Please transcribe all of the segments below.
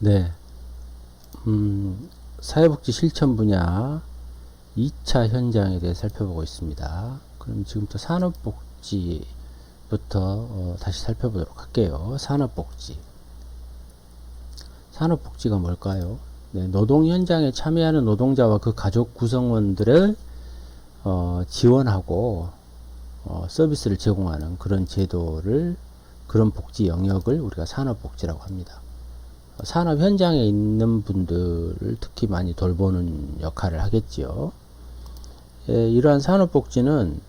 네. 음, 사회복지 실천 분야 2차 현장에 대해 살펴보고 있습니다. 그럼 지금부터 산업복지부터 어, 다시 살펴보도록 할게요. 산업복지. 산업복지가 뭘까요? 네, 노동 현장에 참여하는 노동자와 그 가족 구성원들을 어, 지원하고 어, 서비스를 제공하는 그런 제도를 그런 복지 영역을 우리가 산업복지라고 합니다. 산업 현장에 있는 분들을 특히 많이 돌보는 역할을 하겠지요. 예, 이러한 산업복지는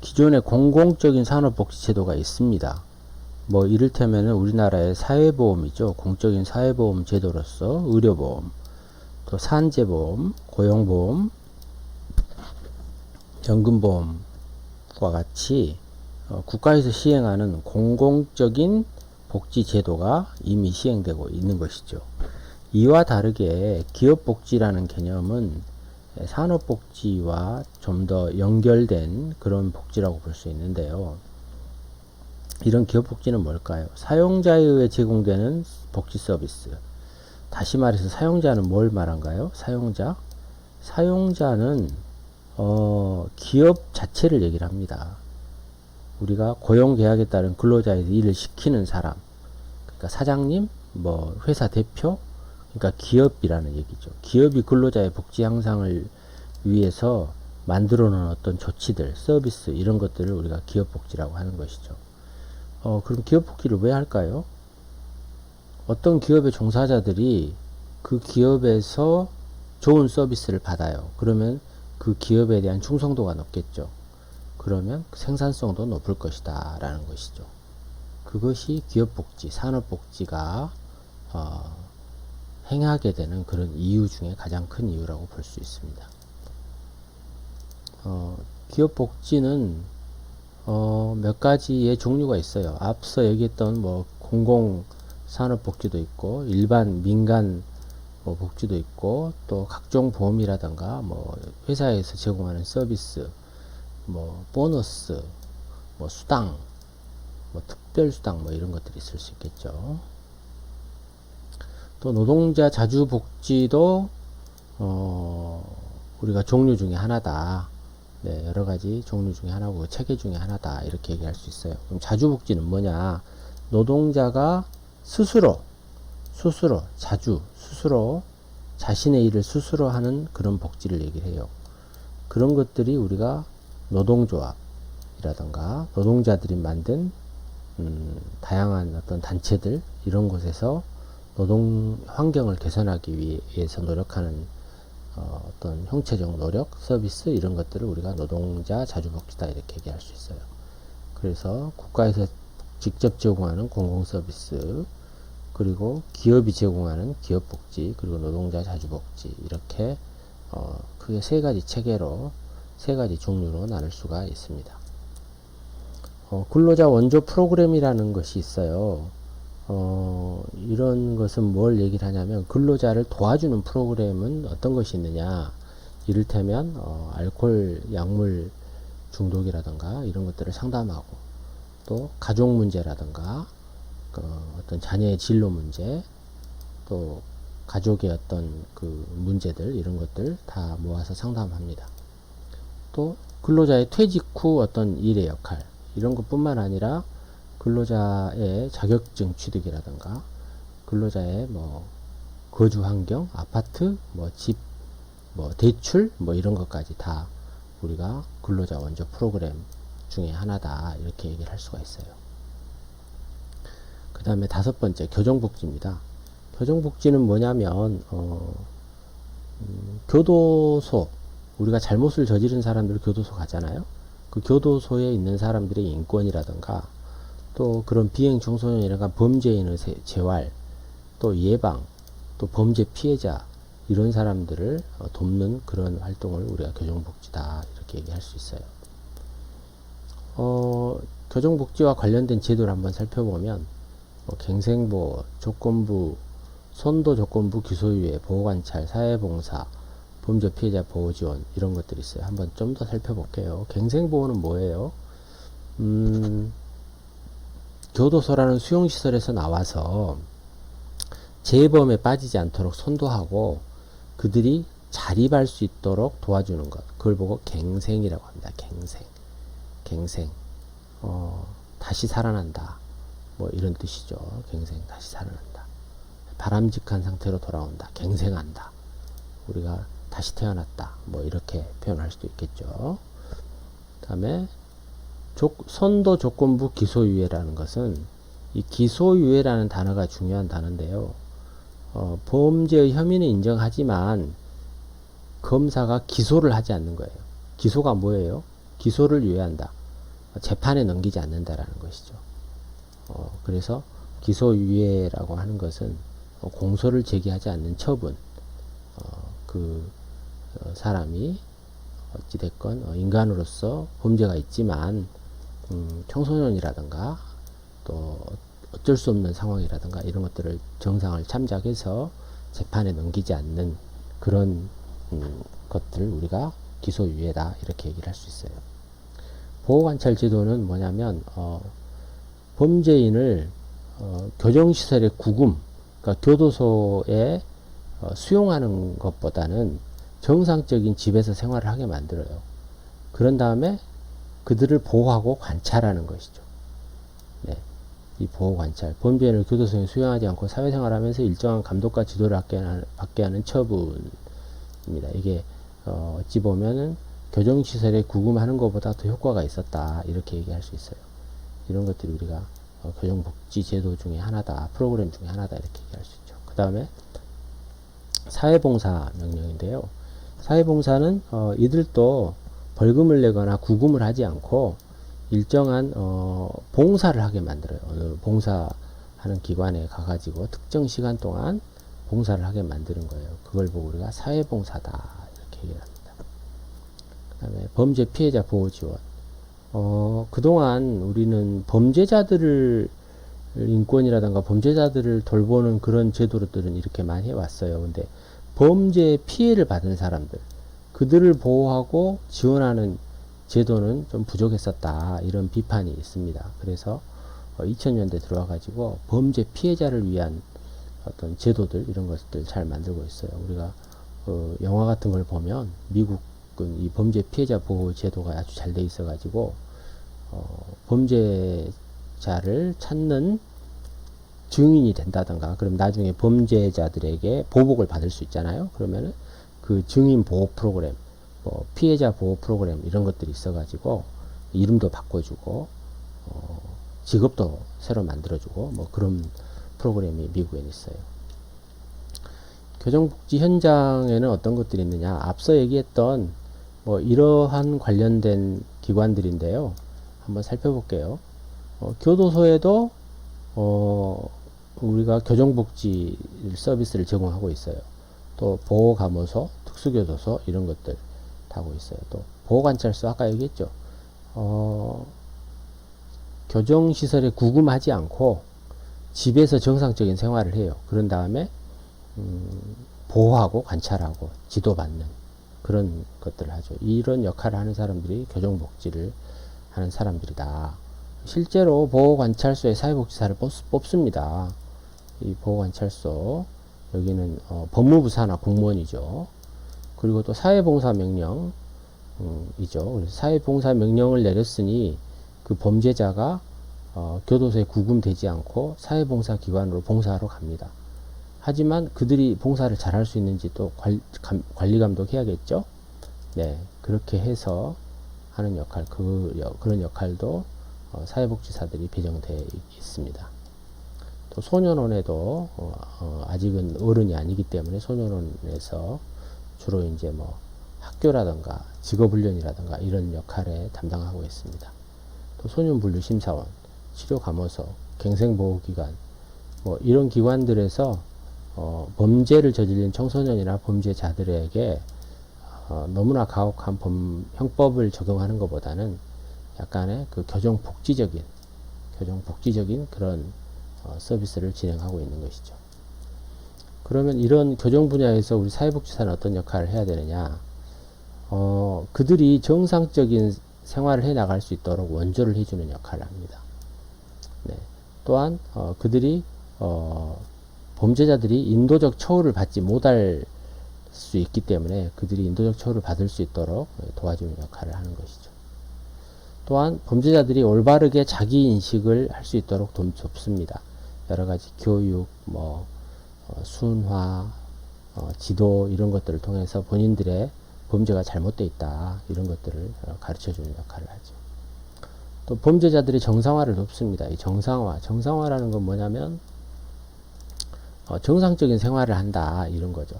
기존의 공공적인 산업복지 제도가 있습니다. 뭐 이를테면 우리나라의 사회보험이죠. 공적인 사회보험 제도로서 의료보험, 또 산재보험, 고용보험, 연금보험과 같이 어, 국가에서 시행하는 공공적인 복지 제도가 이미 시행되고 있는 것이죠. 이와 다르게 기업 복지라는 개념은 산업 복지와 좀 더 연결된 그런 복지라고 볼 수 있는데요. 이런 기업 복지는 뭘까요? 사용자에 의해 제공되는 복지 서비스. 다시 말해서 사용자는 뭘 말한가요? 사용자? 사용자는 어, 기업 자체를 얘기를 합니다. 우리가 고용 계약에 따른 근로자에서 일을 시키는 사람, 그러니까 사장님, 뭐 회사 대표, 그러니까 기업이라는 얘기죠. 기업이 근로자의 복지 향상을 위해서 만들어 놓은 어떤 조치들, 서비스 이런 것들을 우리가 기업 복지라고 하는 것이죠. 어, 그럼 기업 복지를 왜 할까요? 어떤 기업의 종사자들이 그 기업에서 좋은 서비스를 받아요. 그러면 그 기업에 대한 충성도가 높겠죠. 그러면 생산성도 높을 것이다 라는 것이죠. 그것이 기업복지, 산업복지가 어, 행하게 되는 그런 이유 중에 가장 큰 이유라고 볼 수 있습니다. 어, 기업복지는 어, 몇 가지의 종류가 있어요. 앞서 얘기했던 뭐 공공 산업 복지도 있고 일반 민간 뭐 복지도 있고 또 각종 보험이라든가 뭐 회사에서 제공하는 서비스 뭐 보너스, 뭐 수당, 뭐 특별 수당 뭐 이런 것들이 있을 수 있겠죠. 또 노동자 자주 복지도 어 우리가 종류 중에 하나다. 네, 여러 가지 종류 중에 하나고 체계 중에 하나다 이렇게 얘기할 수 있어요. 그럼 자주 복지는 뭐냐? 노동자가 스스로 스스로 자주 스스로 자신의 일을 스스로 하는 그런 복지를 얘기를 해요. 그런 것들이 우리가 노동조합이라던가 노동자들이 만든 음, 다양한 어떤 단체들 이런 곳에서 노동 환경을 개선하기 위해서 노력하는 어, 어떤 형체적 노력, 서비스 이런 것들을 우리가 노동자 자주복지다 이렇게 얘기할 수 있어요. 그래서 국가에서 직접 제공하는 공공 서비스 그리고 기업이 제공하는 기업 복지 그리고 노동자 자주복지 이렇게 어, 크게 세 가지 체계로 세 가지 종류로 나눌 수가 있습니다. 어, 근로자 원조 프로그램이라는 것이 있어요. 어, 이런 것은 뭘 얘기를 하냐면 근로자를 도와주는 프로그램은 어떤 것이 있느냐 이를테면 어, 알코올 약물 중독이라든가 이런 것들을 상담하고 또 가족 문제라든가 그 어떤 자녀의 진로 문제 또 가족의 어떤 그 문제들 이런 것들 다 모아서 상담합니다. 또 근로자의 퇴직 후 어떤 일의 역할 이런 것뿐만 아니라 근로자의 자격증 취득이라든가 근로자의 뭐 거주 환경, 아파트, 뭐 집, 뭐 대출 뭐 이런 것까지 다 우리가 근로자 원조 프로그램 중에 하나다 이렇게 얘기를 할 수가 있어요. 그 다음에 다섯 번째 교정복지입니다. 교정복지는 뭐냐면 어, 음, 교도소 우리가 잘못을 저지른 사람들 교도소 가잖아요. 그 교도소에 있는 사람들의 인권이라든가 또 그런 비행 청소년이라든가 범죄인의 재활 또 예방 또 범죄 피해자 이런 사람들을 어, 돕는 그런 활동을 우리가 교정복지다 이렇게 얘기할 수 있어요. 어, 교정복지와 관련된 제도를 한번 살펴보면 뭐 갱생보, 조건부, 선도 조건부 기소유예, 보호관찰, 사회봉사, 범죄 피해자 보호 지원 이런 것들이 있어요. 한번 좀 더 살펴볼게요. 갱생 보호는 뭐예요? 음, 교도소라는 수용 시설에서 나와서 재범에 빠지지 않도록 선도하고 그들이 자립할 수 있도록 도와주는 것. 그걸 보고 갱생이라고 합니다. 갱생. 갱생. 어, 다시 살아난다. 뭐 이런 뜻이죠. 갱생. 다시 살아난다. 바람직한 상태로 돌아온다. 갱생한다. 우리가 다시 태어났다. 뭐 이렇게 표현할 수도 있겠죠. 다음에 조, 선도 조건부 기소유예라는 것은 이 기소유예라는 단어가 중요한 단어인데요. 어, 범죄의 혐의는 인정하지만 검사가 기소를 하지 않는 거예요. 기소가 뭐예요? 기소를 유예한다. 재판에 넘기지 않는다라는 것이죠. 어, 그래서 기소유예라고 하는 것은 어, 공소를 제기하지 않는 처분. 어, 그 어, 사람이 어찌됐건 어, 인간으로서 범죄가 있지만 음, 청소년이라든가 또 어쩔 수 없는 상황이라든가 이런 것들을 정상을 참작해서 재판에 넘기지 않는 그런 음, 것들을 우리가 기소유예다 이렇게 얘기를 할 수 있어요. 보호관찰 제도는 뭐냐면 어, 범죄인을 어, 교정시설의 구금, 그러니까 교도소에 어, 수용하는 것보다는 정상적인 집에서 생활을 하게 만들어요. 그런 다음에 그들을 보호하고 관찰하는 것이죠. 네. 이 보호 관찰. 범죄인을 교도소에 수용하지 않고 사회생활 하면서 일정한 감독과 지도를 받게 하는, 처분입니다. 이게 어, 어찌 보면은 교정시설에 구금하는 것보다 더 효과가 있었다. 이렇게 얘기할 수 있어요. 이런 것들이 우리가 어, 교정복지 제도 중에 하나다. 프로그램 중에 하나다. 이렇게 얘기할 수 있죠. 그 다음에 사회봉사 명령인데요. 사회봉사는 어, 이들도 벌금을 내거나 구금을 하지 않고 일정한 어, 봉사를 하게 만들어요. 어느 봉사하는 기관에 가가지고 특정 시간 동안 봉사를 하게 만드는 거예요. 그걸 보고 우리가 사회봉사다 이렇게 얘기를 합니다. 그 다음에 범죄 피해자 보호 지원. 어, 그동안 우리는 범죄자들을 인권이라든가 범죄자들을 돌보는 그런 제도들은 이렇게 많이 해왔어요. 근데 범죄 피해를 받은 사람들, 그들을 보호하고 지원하는 제도는 좀 부족했었다. 이런 비판이 있습니다. 그래서 2000년대 들어와 가지고 범죄 피해자를 위한 어떤 제도들 이런 것들 잘 만들고 있어요. 우리가 어, 영화 같은 걸 보면 미국은 이 범죄 피해자 보호 제도가 아주 잘 돼 있어 가지고 어, 범죄자를 찾는 증인이 된다던가 그럼 나중에 범죄자들에게 보복을 받을 수 있잖아요. 그러면은 그 증인 보호 프로그램, 뭐 피해자 보호 프로그램 이런 것들이 있어가지고 이름도 바꿔주고 어, 직업도 새로 만들어주고 뭐 그런 프로그램이 미국에 있어요. 교정복지 현장에는 어떤 것들이 있느냐? 앞서 얘기했던 뭐 이러한 관련된 기관들인데요. 한번 살펴볼게요. 어, 교도소에도 어, 우리가 교정복지 서비스를 제공하고 있어요. 또 보호감호소, 특수교도소 이런 것들 다 하고 있어요. 또 보호관찰소 아까 얘기했죠. 어, 교정시설에 구금하지 않고 집에서 정상적인 생활을 해요. 그런 다음에 음, 보호하고 관찰하고 지도받는 그런 것들을 하죠. 이런 역할을 하는 사람들이 교정복지를 하는 사람들이다. 실제로 보호관찰소에 사회복지사를 뽑, 습니다 이 보호관찰소 여기는 어, 법무부 산하 공무원이죠. 그리고 또 사회봉사 명령 음, 이죠. 그래서 사회봉사 명령을 내렸으니 그 범죄자가 어, 교도소에 구금되지 않고 사회봉사 기관으로 봉사하러 갑니다. 하지만 그들이 봉사를 잘 할 수 있는지 또 관리 감독해야겠죠. 네, 그렇게 해서 하는 역할, 그 그런 역할도 어, 사회복지사들이 배정되어 있습니다. 또 소년원에도 어, 어, 아직은 어른이 아니기 때문에 소년원에서 주로 이제 뭐 학교라든가 직업훈련이라든가 이런 역할에 담당하고 있습니다. 또 소년분류심사원, 치료감호소, 갱생보호기관 뭐 이런 기관들에서 어, 범죄를 저지른 청소년이나 범죄자들에게 어, 너무나 가혹한 범, 형법을 적용하는 것보다는 약간의 그 교정 복지적인 교정 복지적인 그런 어, 서비스를 진행하고 있는 것이죠. 그러면 이런 교정 분야에서 우리 사회복지사는 어떤 역할을 해야 되느냐? 어, 그들이 정상적인 생활을 해 나갈 수 있도록 원조를 해주는 역할을 합니다. 네. 또한 어, 그들이 어, 범죄자들이 인도적 처우를 받지 못할 수 있기 때문에 그들이 인도적 처우를 받을 수 있도록 도와주는 역할을 하는 것이죠. 또한 범죄자들이 올바르게 자기 인식을 할 수 있도록 돕습니다. 여러 가지 교육, 뭐 어, 순화, 어, 지도 이런 것들을 통해서 본인들의 범죄가 잘못되어 있다 이런 것들을 어, 가르쳐 주는 역할을 하죠. 또 범죄자들이 정상화를 돕습니다. 이 정상화, 정상화라는 건 뭐냐면 어, 정상적인 생활을 한다 이런 거죠.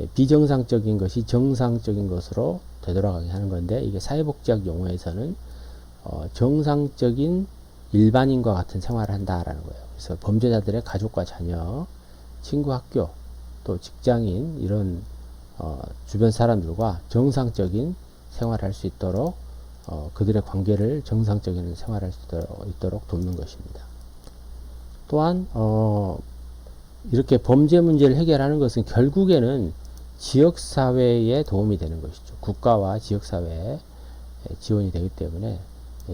예, 비정상적인 것이 정상적인 것으로 되돌아가게 하는 건데 이게 사회복지학 용어에서는 어, 정상적인 일반인과 같은 생활을 한다라는 거예요. 그래서 범죄자들의 가족과 자녀, 친구, 학교, 또 직장인 이런 어, 주변 사람들과 정상적인 생활을 할 수 있도록 어, 그들의 관계를 정상적인 생활할 수 있도록 돕는 것입니다. 또한 어, 이렇게 범죄 문제를 해결하는 것은 결국에는 지역사회에 도움이 되는 것이죠. 국가와 지역사회에 지원이 되기 때문에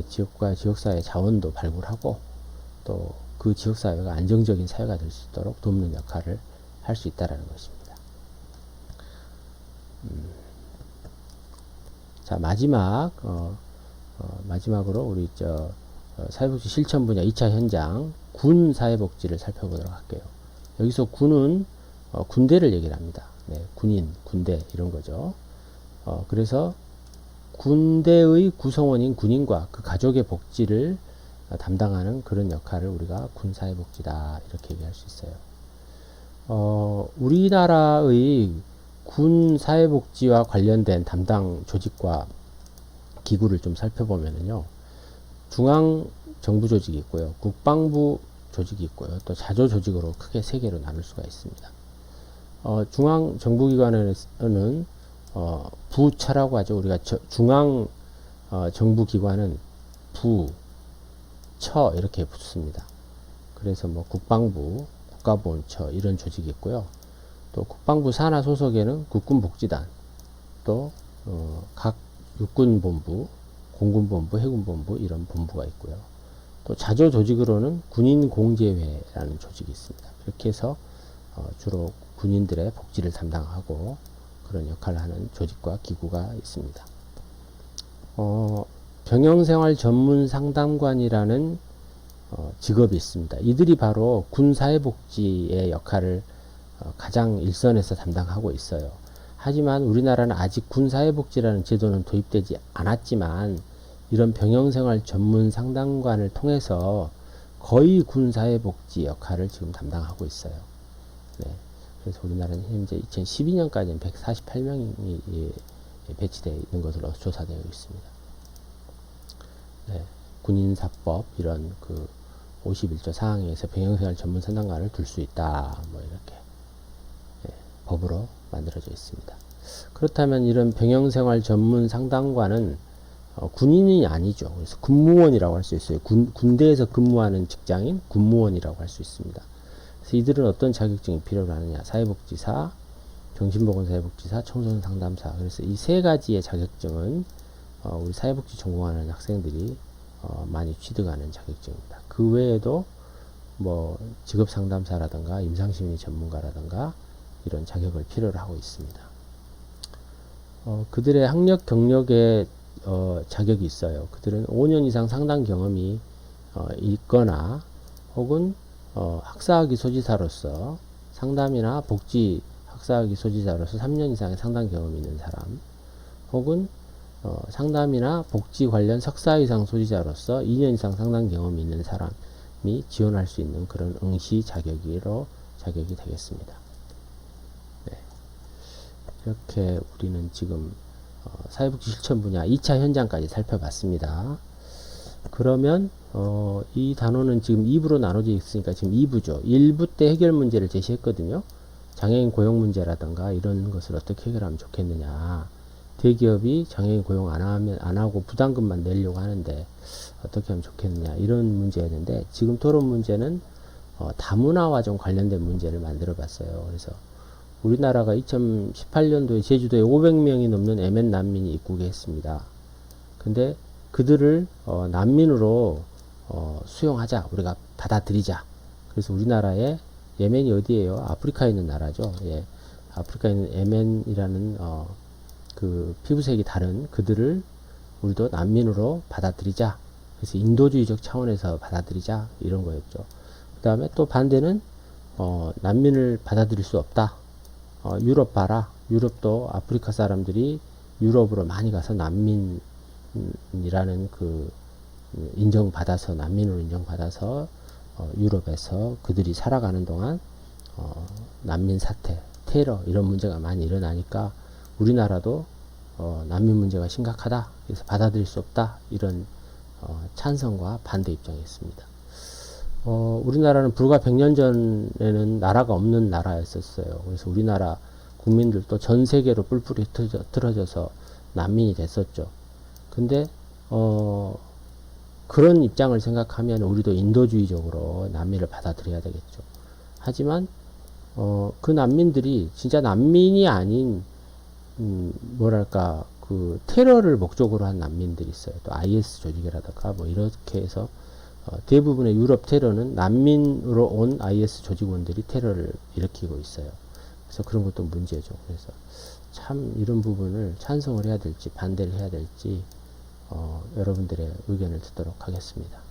지역과 지역사회 자원도 발굴하고 또 그 지역사회가 안정적인 사회가 될 수 있도록 돕는 역할을 할 수 있다는 것입니다. 음. 자 마지막 어, 어, 마지막으로 우리 저 어, 사회복지 실천 분야 2차 현장 군 사회복지를 살펴보도록 할게요. 여기서 군은 어, 군대를 얘기를 합니다. 네, 군인, 군대 이런 거죠. 어, 그래서 군대의 구성원인 군인과 그 가족의 복지를 담당하는 그런 역할을 우리가 군사회복지다 이렇게 얘기할 수 있어요. 어, 우리나라의 군 사회복지와 관련된 담당 조직과 기구를 좀 살펴보면요. 중앙 정부 조직이 있고요. 국방부 조직이 있고요. 또 자조 조직으로 크게 세 개로 나눌 수가 있습니다. 어, 중앙 정부기관에는 어, 부처라고 하죠. 우리가 저, 중앙 어, 정부 기관은 부, 처 이렇게 붙습니다. 그래서 뭐 국방부, 국가보훈처 이런 조직이 있고요. 또 국방부 산하 소속에는 국군복지단, 또각 어, 육군본부, 공군본부, 해군본부 이런 본부가 있고요. 또 자조 조직으로는 군인공제회라는 조직이 있습니다. 이렇게 해서 어, 주로 군인들의 복지를 담당하고 그런 역할을 하는 조직과 기구가 있습니다. 어, 병영생활 전문 상담관이라는 어, 직업이 있습니다. 이들이 바로 군사회복지의 역할을 어, 가장 일선에서 담당하고 있어요. 하지만 우리나라는 아직 군사회복지라는 제도는 도입되지 않았지만 이런 병영생활 전문 상담관을 통해서 거의 군사회복지 역할을 지금 담당하고 있어요. 네. 그래서 우리나라는 현재 2012년까지는 148명이 배치되어 있는 것으로 조사되어 있습니다. 네, 군인사법 이런 그 51조 사항에서 병영생활 전문 상담관을 둘 수 있다. 뭐 이렇게 네, 법으로 만들어져 있습니다. 그렇다면 이런 병영생활 전문 상담관은 어, 군인이 아니죠. 그래서 군무원이라고 할 수 있어요. 군, 군대에서 근무하는 직장인 군무원이라고 할 수 있습니다. 그래서 이들은 어떤 자격증이 필요로 하느냐. 사회복지사, 정신보건사회복지사, 청소년 상담사. 그래서 이 세 가지의 자격증은 어, 우리 사회복지 전공하는 학생들이 어, 많이 취득하는 자격증입니다. 그 외에도 뭐 직업 상담사라든가 임상심리 전문가라든가 이런 자격을 필요로 하고 있습니다. 어, 그들의 학력 경력에 어, 자격이 있어요. 그들은 5년 이상 상담 경험이 어, 있거나 혹은 어, 학사학위 소지사로서 상담이나 복지 학사학위 소지자로서 3년 이상의 상담 경험이 있는 사람 혹은 어, 상담이나 복지 관련 석사 이상 소지자로서 2년 이상 상담 경험이 있는 사람이 지원할 수 있는 그런 응시 자격으로 자격이 되겠습니다. 네. 이렇게 우리는 지금 어, 사회복지 실천 분야 2차 현장까지 살펴봤습니다. 그러면 어, 이 단어는 지금 2부로 나눠져 있으니까 지금 2부죠. 1부 때 해결 문제를 제시했거든요. 장애인 고용 문제라든가 이런 것을 어떻게 해결하면 좋겠느냐. 대기업이 장애인 고용 안 하면 안 하고 부담금만 내려고 하는데 어떻게 하면 좋겠느냐 이런 문제였는데 지금 토론 문제는 어, 다문화와 좀 관련된 문제를 만들어 봤어요. 그래서 우리나라가 2018년도에 제주도에 500명이 넘는 MN 난민이 입국해 했습니다. 근데 그들을 어, 난민으로 어, 수용하자 우리가 받아들이자 그래서 우리나라에 예멘이 어디예요? 아프리카에 있는 나라죠. 예. 아프리카에 있는 예멘이라는 어, 그 피부색이 다른 그들을 우리도 난민으로 받아들이자. 그래서 인도주의적 차원에서 받아들이자 이런 거였죠. 그 다음에 또 반대는 어, 난민을 받아들일 수 없다. 어, 유럽 봐라. 유럽도 아프리카 사람들이 유럽으로 많이 가서 난민 이라는 그 인정받아서 난민으로 인정받아서 어, 유럽에서 그들이 살아가는 동안 어, 난민 사태, 테러 이런 문제가 많이 일어나니까 우리나라도 어, 난민 문제가 심각하다. 그래서 받아들일 수 없다. 이런 어, 찬성과 반대 입장이었습니다. 어, 우리나라는 불과 100년 전에는 나라가 없는 나라였었어요. 그래서 우리나라 국민들도 전 세계로 뿔뿔이 틀어져, 틀어져서 난민이 됐었죠. 근데, 어, 그런 입장을 생각하면 우리도 인도주의적으로 난민을 받아들여야 되겠죠. 하지만, 어, 그 난민들이 진짜 난민이 아닌, 음, 뭐랄까, 그 테러를 목적으로 한 난민들이 있어요. 또 IS 조직이라든가 뭐 이렇게 해서 어, 대부분의 유럽 테러는 난민으로 온 IS 조직원들이 테러를 일으키고 있어요. 그래서 그런 것도 문제죠. 그래서 참 이런 부분을 찬성을 해야 될지 반대를 해야 될지 어, 여러분들의 의견을 듣도록 하겠습니다.